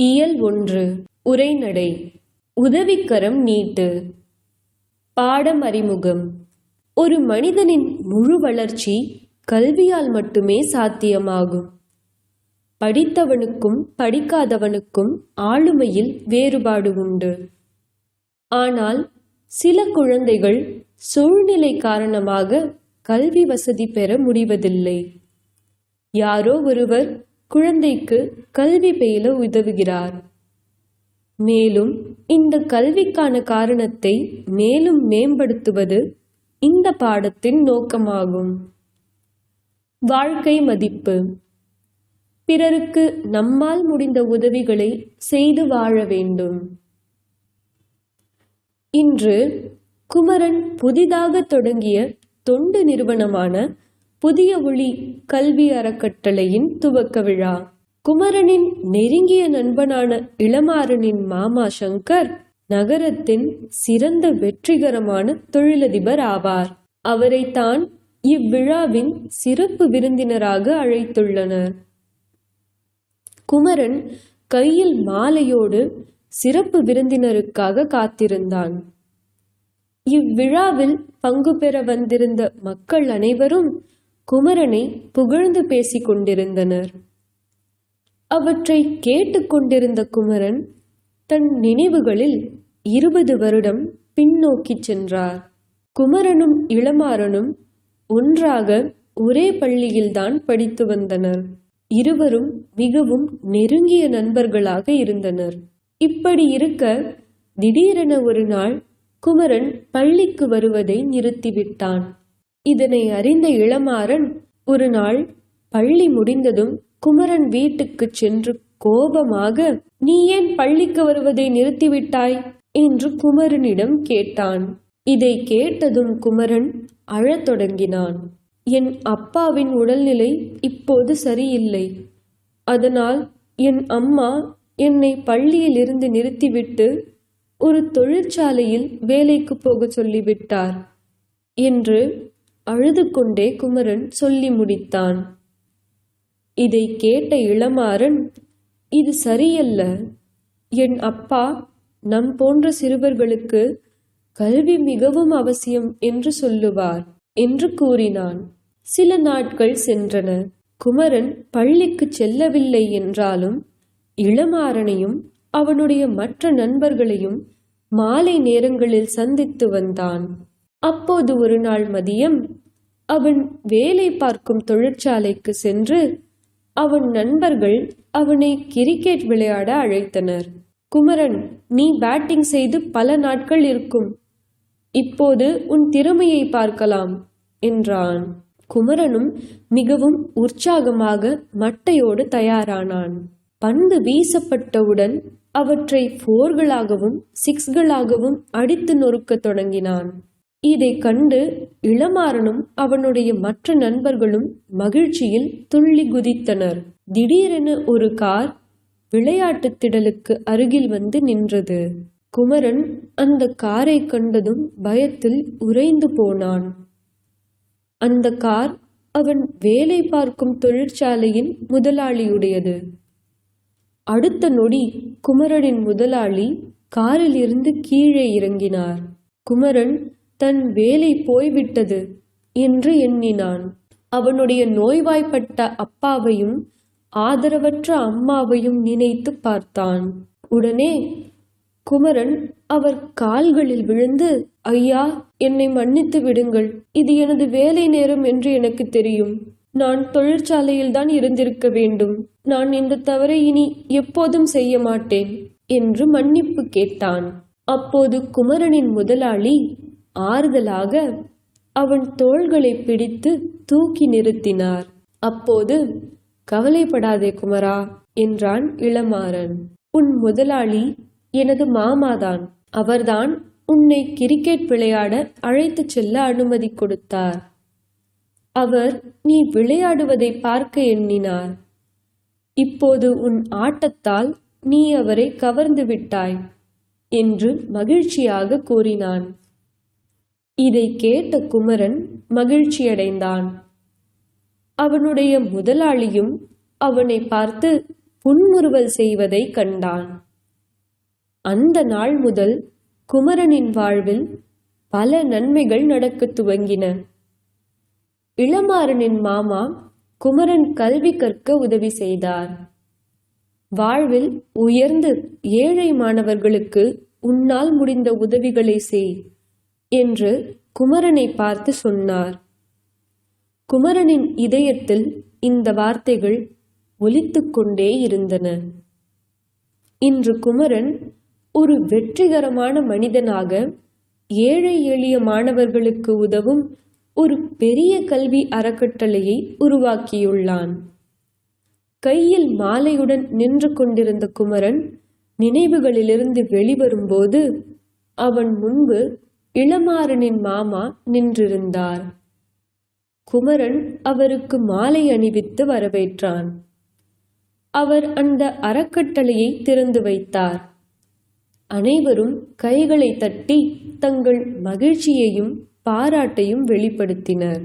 இயல் ஒன்று. உரைநடை. உதவிக்கரம் நீட்டு. பாடம் அறிமுகம். ஒரு மனிதனின் முழு வளர்ச்சி கல்வியால் மட்டுமே சாத்தியமாகும். படித்தவனுக்கும் படிக்காதவனுக்கும் ஆளுமையில் வேறுபாடு உண்டு. ஆனால் சில குழந்தைகள் சூழ்நிலை காரணமாக கல்வி வசதி பெற முடிவதில்லை. யாரோ ஒருவர் குழந்தைக்கு கல்வி பயில உதவுகிறார். மேலும் இந்த கல்விக்கான காரணத்தை மேலும் மேம்படுத்துவது இந்த பாடத்தின் நோக்கமாகும். வாழ்க்கை மதிப்பு. பிறருக்கு நம்மால் முடிந்த உதவிகளை செய்து வாழ வேண்டும். இன்று குமரன் புதிதாக தொடங்கிய தொண்டு நிறுவனமான புதிய ஒளி கல்வி அறக்கட்டளையின் துவக்க விழா குமரனின் நெருங்கிய நண்பனான இளமாறனின் மாமா சங்கர் நகரத்தின் சிறந்த வெற்றிகரமான தொழிலதிபர் ஆவார். அவரைத்தான் இவ்விழாவின் சிறப்பு விருந்தினராக அழைத்துள்ளனர். குமரன் கையில் மாலையோடு சிறப்பு விருந்தினருக்காக காத்திருந்தான். இவ்விழாவில் பங்கு பெற வந்திருந்த மக்கள் அனைவரும் குமரனை புகழ்ந்து பேசிக் கொண்டிருந்தனர். அவற்றை கேட்டுக்கொண்டிருந்த குமரன் தன் நினைவுகளில் இருபது வருடம் பின்னோக்கிச் சென்றார். குமரனும் இளமாறனும் ஒன்றாக ஒரே பள்ளியில்தான் படித்து வந்தனர். இருவரும் மிகவும் நெருங்கிய நண்பர்களாக இருந்தனர். இப்படி இருக்க திடீரென ஒரு நாள் குமரன் பள்ளிக்கு வருவதை நிறுத்திவிட்டான். இதனை அறிந்த இளமாறன் ஒரு நாள் பள்ளி முடிந்ததும் குமரன் வீட்டுக்குச் சென்று கோபமாக நீ ஏன் பள்ளிக்கு வருவதை நிறுத்திவிட்டாய்? என்று குமரனிடம் கேட்டான். இதை கேட்டதும் குமரன் அழத் தொடங்கினான். என் அப்பாவின் உடல்நிலை இப்போது சரியில்லை. அதனால் என் அம்மா என்னை பள்ளியில் இருந்து நிறுத்திவிட்டு ஒரு தொழிற்சாலையில் வேலைக்கு போக சொல்லிவிட்டார் என்று அழுது கொண்டே குமரன் சொல்லி முடித்தான். இதை கேட்ட இளமாறன் இது சரியல்ல. என் அப்பா நம் போன்ற சிறுவர்களுக்கு கல்வி மிகவும் அவசியம் என்று சொல்லுவார் என்று கூறினான். சில நாட்கள் சென்றன. குமரன் பள்ளிக்கு செல்லவில்லை என்றாலும் இளமாறனையும் அவனுடைய மற்ற நண்பர்களையும் மாலை நேரங்களில் சந்தித்து வந்தான். அப்போது ஒரு நாள் மதியம் அவன் வேலை பார்க்கும் தொழிற்சாலைக்கு சென்று அவன் நண்பர்கள் அவனை கிரிக்கெட் விளையாட அழைத்தனர். குமரன் நீ பேட்டிங் செய்து பல நாட்கள் இருக்கும். இப்போது உன் திறமையை பார்க்கலாம் என்றான். குமரனும் மிகவும் உற்சாகமாக மட்டையோடு தயாரானான். பந்து வீசப்பட்டவுடன் அவற்றை போர்களாகவும் சிக்ஸ்களாகவும் அடித்து நொறுக்கத் தொடங்கினான். இதை கண்டு இளமாறனும் அவனுடைய மற்ற நண்பர்களும் மகிழ்ச்சியில் துள்ளி குதித்தனர். திடீரென ஒரு கார் விளையாட்டு திடலுக்கு அருகில் வந்து நின்றது. குமரன் அந்த காரை கண்டதும் பயத்தில் உறைந்து போனான். அந்த கார் அவன் வேலை பார்க்கும் தொழிற்சாலையின் முதலாளியுடையது. அடுத்த நொடி குமரனின் முதலாளி காரில் இருந்து கீழே இறங்கினார். குமரன் தன் வேலை போய்விட்டது என்று எண்ணினான். அவனுடைய நோய்வாய்ப்பட்ட அப்பாவையும் ஆதரவற்ற அம்மாவையும் நினைத்து பார்த்தான். உடனே குமரன் அவர் கால்களில் விழுந்து ஐயா என்னை மன்னித்து விடுங்கள். இது எனது வேலை நேரம் என்று எனக்கு தெரியும். நான் தொழிற்சாலையில் தான் இருந்திருக்க வேண்டும். நான் இந்த தவறை இனி எப்போதும் செய்ய மாட்டேன் என்று மன்னிப்பு கேட்டான். அப்போது குமரனின் முதலாளி ஆறுதலாக அவன் தோள்களை பிடித்து தூக்கி நிறுத்தினார். அப்போது கவலைப்படாதே குமரா என்றான் இளமாறன். உன் முதலாளி எனது மாமாதான். அவர்தான் உன்னை கிரிக்கெட் விளையாட அழைத்துச் செல்ல அனுமதி கொடுத்தார். அவர் நீ விளையாடுவதை பார்க்க எண்ணினார். இப்போது உன் ஆட்டத்தால் நீ அவரை கவர்ந்து விட்டாய் என்று மகிழ்ச்சியாக கூறினான். இதை கேட்ட குமரன் மகிழ்ச்சியடைந்தான். அவனுடைய முதலாளியும் அவனை பார்த்து புன்முறுவல் செய்வதை கண்டான். அந்த நாள் முதல் குமரனின் வாழ்வில் பல நன்மைகள் நடக்கத் துவங்கின. இளமாறனின் மாமா குமரன் கல்வி கற்க உதவி செய்தார். வாழ்வில் உயர்ந்து ஏழை மாணவர்களுக்கு உன்னால் முடிந்த உதவிகளை செய். என்று குமரனை பார்த்து சொன்னார். குமரனின் இதயத்தில் இந்த வார்த்தைகள் ஒலித்துக்கொண்டே இருந்தன. இன்று குமரன் ஒரு வெற்றிகரமான மனிதனாக ஏழை எளிய மாணவர்களுக்கு உதவும் ஒரு பெரிய கல்வி அறக்கட்டளையை உருவாக்கியுள்ளான். கையில் மாலையுடன் நின்று கொண்டிருந்த குமரன் நினைவுகளிலிருந்து வெளிவரும்போது அவன் முன்பு இளமாறனின் மாமா நின்றிருந்தார். குமரன் அவருக்கு மாலை அணிவித்து வரவேற்றான். அவர் அந்த அறக்கட்டளையை திறந்து வைத்தார். அனைவரும் கைகளை தட்டி தங்கள் மகிழ்ச்சியையும் பாராட்டையும் வெளிப்படுத்தினர்.